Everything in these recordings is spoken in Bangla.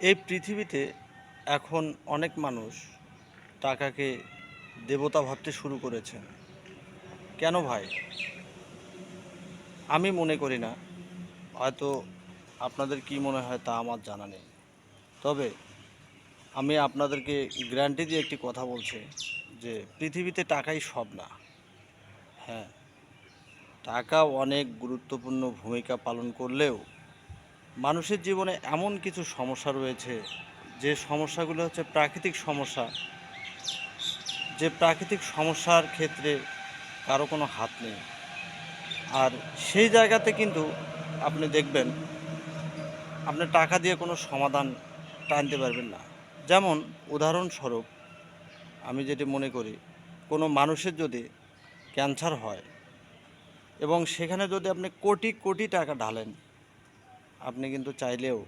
এই পৃথিবীতে এখন অনেক মানুষ টাকাকে দেবতা ভাবতে শুরু করেছেন। কেন ভাই? আমি মনে করি না। হয়তো আপনাদের কি মনে হয় তা আমার জানা নেই। তবে আমি আপনাদেরকে গ্যারান্টি দিয়ে একটি কথা বলছি যে পৃথিবীতে টাকাই সব না। হ্যাঁ টাকা অনেক গুরুত্বপূর্ণ ভূমিকা পালন করলেও মানুষের জীবনে এমন কিছু সমস্যা রয়েছে, যে সমস্যাগুলো হচ্ছে প্রাকৃতিক সমস্যা। যে প্রাকৃতিক সমস্যার ক্ষেত্রে কারও কোনো হাত নেই। আর সেই জায়গাতে কিন্তু আপনি দেখবেন, আপনি টাকা দিয়ে কোনো সমাধান টানতে পারবেন না। যেমন উদাহরণস্বরূপ, আমি যেটি মনে করি, কোনো মানুষের যদি ক্যান্সার হয় এবং সেখানে যদি আপনি কোটি কোটি টাকা ঢালেন আপনি কিন্তু চাইলেও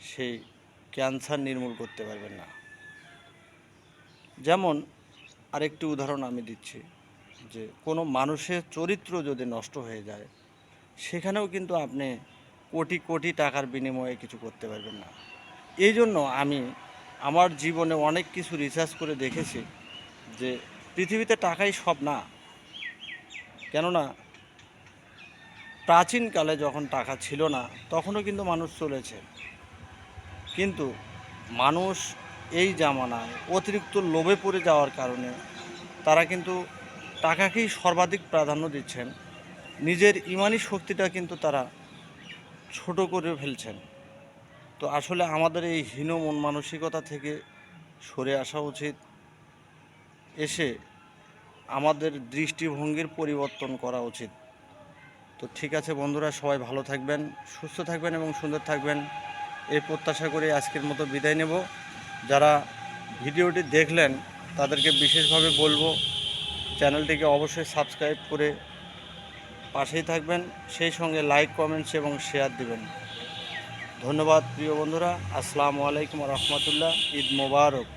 সেই ক্যান্সার নির্মূল করতে পারবেন না। যেমন আরেকটি উদাহরণ আমি দিচ্ছি যে কোনো মানুষের চরিত্র যদি নষ্ট হয়ে যায়, সেখানেও কিন্তু আপনি কোটি কোটি টাকার বিনিময়ে কিছু করতে পারবেন না। এই জন্য আমি আমার জীবনে অনেক কিছু রিসার্চ করে দেখেছি যে পৃথিবীতে টাকাই সব না। কেননা প্রাচীনকালে যখন টাকা ছিল না, তখনও কিন্তু মানুষ চলেছে। কিন্তু মানুষ এই জামানায় অতিরিক্ত লোভে পড়ে যাওয়ার কারণে তারা কিন্তু টাকাকেই সর্বাধিক প্রাধান্য দিচ্ছেন। নিজের ইমানি শক্তিটা কিন্তু তারা ছোট করে ফেলছেন। তো আসলে আমাদের এই হীন মন মানসিকতা থেকে সরে আসা উচিত। এসে আমাদের দৃষ্টিভঙ্গির পরিবর্তন করা উচিত। তো ঠিক আছে বন্ধুরা, সবাই ভালো থাকবেন, সুস্থ থাকবেন এবং সুন্দর থাকবেন। এই প্রত্যাশা করে আজকের মতো বিদায় নেব। যারা ভিডিওটি দেখলেন, তাদেরকে বিশেষভাবে বলব, চ্যানেলটিকে অবশ্যই সাবস্ক্রাইব করে পাশেই থাকবেন, সেই সঙ্গে লাইক, কমেন্টস এবং শেয়ার দিবেন। ধন্যবাদ প্রিয় বন্ধুরা, আসসালামু আলাইকুম রহমতুল্লাহ, ঈদ মোবারক।